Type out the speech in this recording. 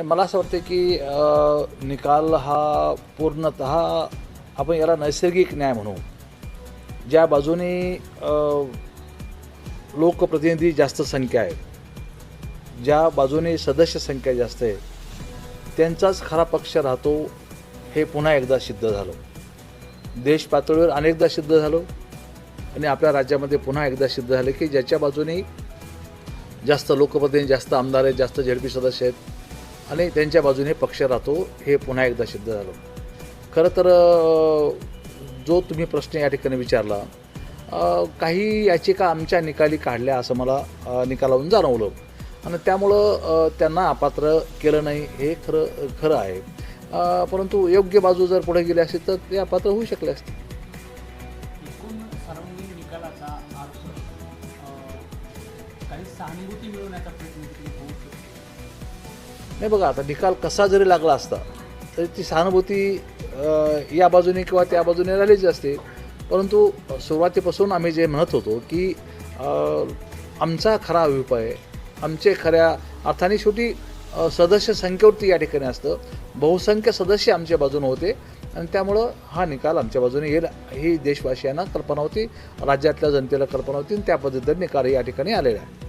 आणि मला असं वाटतं की निकाल हा पूर्णत आपण याला नैसर्गिक न्याय म्हणू. ज्या बाजूने लोकप्रतिनिधी जास्त संख्या आहे ज्या बाजूने सदस्य संख्या जास्त आहे त्यांचाच खरा पक्ष राहतो हे पुन्हा एकदा सिद्ध झालं. देश पातळीवर अनेकदा सिद्ध झालो आणि आपल्या राज्यामध्ये पुन्हा एकदा सिद्ध झालं की ज्याच्या बाजूने जास्त लोकप्रतिनिधी जास्त आमदार आहेत जास्त झेडपी सदस्य आहेत आणि त्यांच्या बाजूने पक्ष राहतो हे पुन्हा एकदा सिद्ध झालं. खरं तर जो तुम्ही प्रश्न या ठिकाणी विचारला काही याचिका आमच्या निकाली काढल्या असं मला निकालावरून जाणवलं. आणि त्यामुळं त्यांना अपात्र केलं नाही हे खरं खरं आहे. परंतु योग्य बाजू जर पुढे गेली असेल तर ते अपात्र होऊ शकले असते. निकालाचा काही सहानुभूती मिळवण्याचा प्रयत्न होऊ शकतो. नाही बघा आता निकाल कसा जरी लागला असता तरी ती सहानुभूती या बाजूने किंवा त्या बाजूने राहिलीच असते. परंतु सुरुवातीपासून आम्ही जे म्हणत होतो की आमचा खरा अभिप्राय आमचे खऱ्या अर्थाने शेवटी सदस्य संख्येवरती या ठिकाणी असतं. बहुसंख्य सदस्य आमच्या बाजूने होते आणि त्यामुळं हा निकाल आमच्या बाजूने येईल ही देशवासियांना कल्पना होती राज्यातल्या जनतेला कल्पना होती आणि त्या पद्धतीने निकाल या ठिकाणी आलेला आहे.